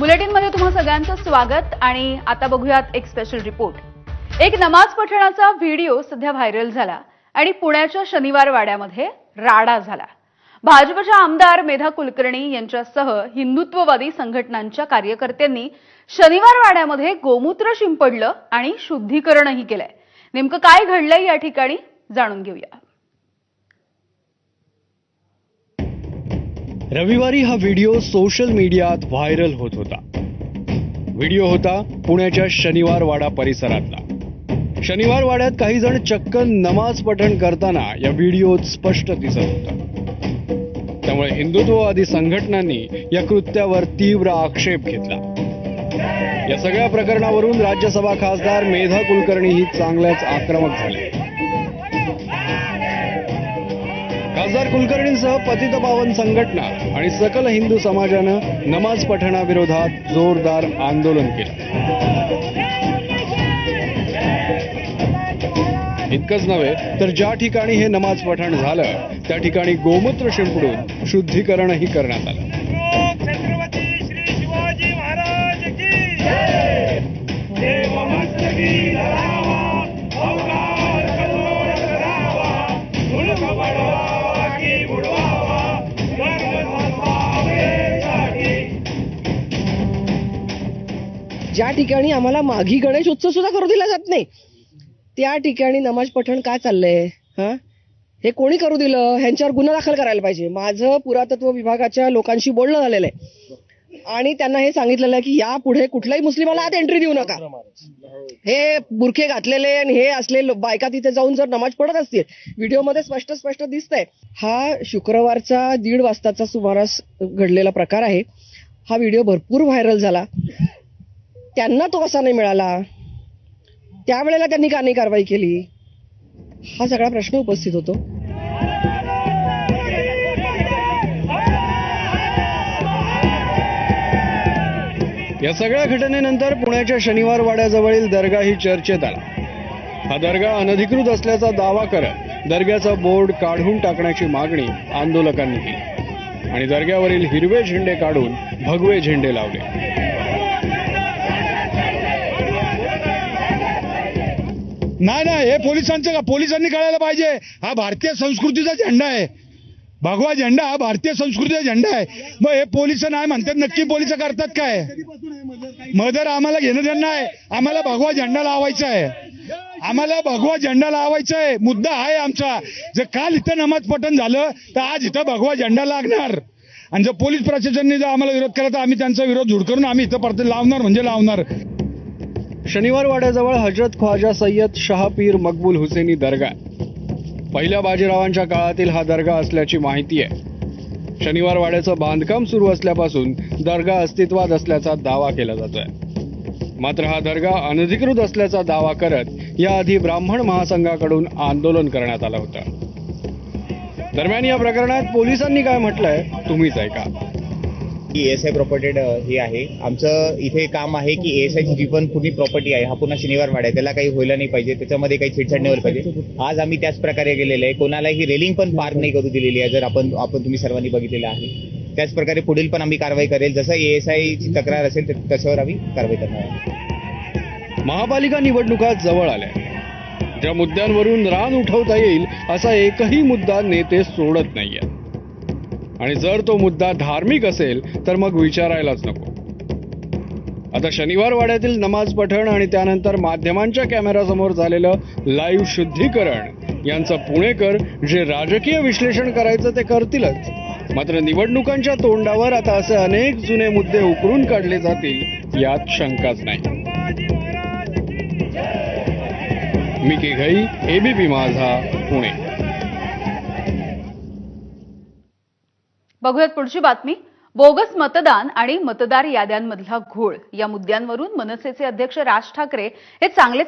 बुलेटिनमध्ये तुम्हा सगळ्यांचं स्वागत आणि आता बघूयात एक स्पेशल रिपोर्ट एक नमाज पठणाचा व्हिडिओ सध्या व्हायरल झाला आणि पुण्याच्या शनिवार वाड्यामध्ये राडा झाला. भाजपच्या आमदार मेधा कुलकर्णी यांच्यासह हिंदुत्ववादी संघटनांच्या कार्यकर्त्यांनी शनिवार वाड्यामध्ये गोमूत्र शिंपडलं आणि शुद्धीकरणही केलंय. नेमकं काय घडलंय या ठिकाणी जाणून घेऊया. रविवारी हा व्हिडिओ सोशल मीडियात व्हायरल होत होता. व्हिडिओ होता पुण्याच्या शनिवार वाडा परिसरातला. शनिवार वाड्यात काही जण चक्क नमाज पठण करताना या व्हिडिओत स्पष्ट दिसत होता. त्यामुळे हिंदुत्ववादी संघटनांनी या कृत्यावर तीव्र आक्षेप घेतला. या सगळ्या प्रकरणावरून राज्यसभा खासदार मेधा कुलकर्णी ही चांगल्याच आक्रमक झाले. कुलकर्णींसह पतित पावन संघटना आणि सकल हिंदू समाजानं नमाज पठणाविरोधात जोरदार आंदोलन केलं. इतकंच नव्हे तर ज्या ठिकाणी हे नमाज पठण झालं त्या ठिकाणी गोमूत्र शिंपडून शुद्धीकरणही करण्यात आलं. ज्या ठिकाणी आम्हाला माघी गणेश उत्सव सुद्धा करू दिला जात नाही त्या ठिकाणी नमाज पठण काय चाललंय? हा? हे कोणी करू दिलं? ह्यांच्यावर गुन्हा दाखल करायला पाहिजे. माझं पुरातत्व विभागाच्या लोकांशी बोलणं झालेलं आहे. आणि त्यांना हे सांगितलेलं आहे की यापुढे कुठल्याही मुस्लिमाला आत एंट्री देऊ नका. हे बुरखे घातलेले आणि हे असले बायका तिथे जाऊन जर नमाज पडत असतील व्हिडिओमध्ये स्पष्ट स्पष्ट दिसतंय. हा शुक्रवारचा दीड वाजताचा सुमारास घडलेला प्रकार आहे. हा व्हिडिओ भरपूर व्हायरल झाला. त्यांना तो कसा नाही मिळाला? त्यावेळेला त्यांनी का नाही कारवाई केली? हा सगळा प्रश्न उपस्थित होतो. या सगळ्या घटनेनंतर पुण्याच्या शनिवार वाड्याजवळील दर्गाही चर्चेत आला. हा दर्गा अनधिकृत असल्याचा दावा करत दर्ग्याचा बोर्ड काढून टाकण्याची मागणी आंदोलकांनी केली. आणि दर्ग्यावरील हिरवे झेंडे काढून भगवे झेंडे लावले. नाही नाही हे पोलिसांचं का? पोलिसांनी कळायला पाहिजे. हा भारतीय संस्कृतीचा झेंडा आहे. भगवा झेंडा हा भारतीय संस्कृतीचा झेंडा आहे. मग हे पोलीस नाही म्हणतात नक्की पोलीस करतात काय? मदर आम्हाला घेणं देणं आहे आम्हाला भगवा झेंडा लावायचा आहे. आम्हाला भगवा झेंडा लावायचा आहे. मुद्दा आहे आमचा. जर काल इथं नमाज पठण झालं तर आज इथं भगवा झेंडा लागणार. आणि जर पोलीस प्रशासनाने जर आम्हाला विरोध केला तर आम्ही त्यांचा विरोध झुड करून आम्ही इथं परत लावणार म्हणजे लावणार. शनिवार वाड्याजवळ हजरत ख्वाजा सय्यद शहापीर मकबूल हुसेनी दर्गा आहे. पहिल्या बाजीरावांच्या काळातील हा दर्गा असल्याची माहिती आहे. शनिवार वाड्याचं बांधकाम सुरू असल्यापासून दर्गा अस्तित्वात असल्याचा दावा केला जातोय. मात्र हा दर्गा अनधिकृत असल्याचा दावा करत याआधी ब्राह्मण महासंघाकडून आंदोलन करण्यात आलं होतं. दरम्यान या प्रकरणात पोलिसांनी काय म्हटलंय तुम्हीच ऐका. की एस आय प्रॉपर्टेड हे आहे. आमचं इथे काम आहे की एस आयची जी पण कुठली प्रॉपर्टी आहे हा पुन्हा शनिवार वाढ आहे. त्याला काही व्हायला नाही पाहिजे. त्याच्यामध्ये काही छेडछाड नाही व्हायला पाहिजे. आज आम्ही त्याच प्रकारे गेलेलो आहे. कोणालाही रेलिंग पण पार नाही करू दिलेली आहे जर आपण आपण तुम्ही सर्वांनी बघितलेलं आहे. त्याच प्रकारे पुढील पण आम्ही कारवाई करेल. जसं एस आयची तक्रार असेल तर त्याच्यावर आम्ही कारवाई करणार आहोत. महापालिका निवडणुका जवळ आल्या. ज्या मुद्द्यांवरून रान उठवता येईल असा एकही मुद्दा नेते सोडत नाहीये आणि जर तो मुद्दा धार्मिक असेल तर मग विचारायलाच नको. आता शनिवार वाड्यातील नमाज पठण आणि त्यानंतर माध्यमांच्या कॅमेऱ्यासमोर झालेलं लाईव्ह शुद्धीकरण यांचं पुणेकर जे राजकीय विश्लेषण करायचं ते करतीलच. मात्र निवडणुकांच्या तोंडावर आता असे अनेक जुने मुद्दे उकरून काढले जातील यात शंकाच नाही. मिकी घई एबीपी माझा पुणे. बघूयात पुढची बातमी. बोगस मतदान आणि मतदार याद्यांमधला घोळ. या मुद्द्यांवरून मनसेचे अध्यक्ष राज ठाकरे हे चांगलेच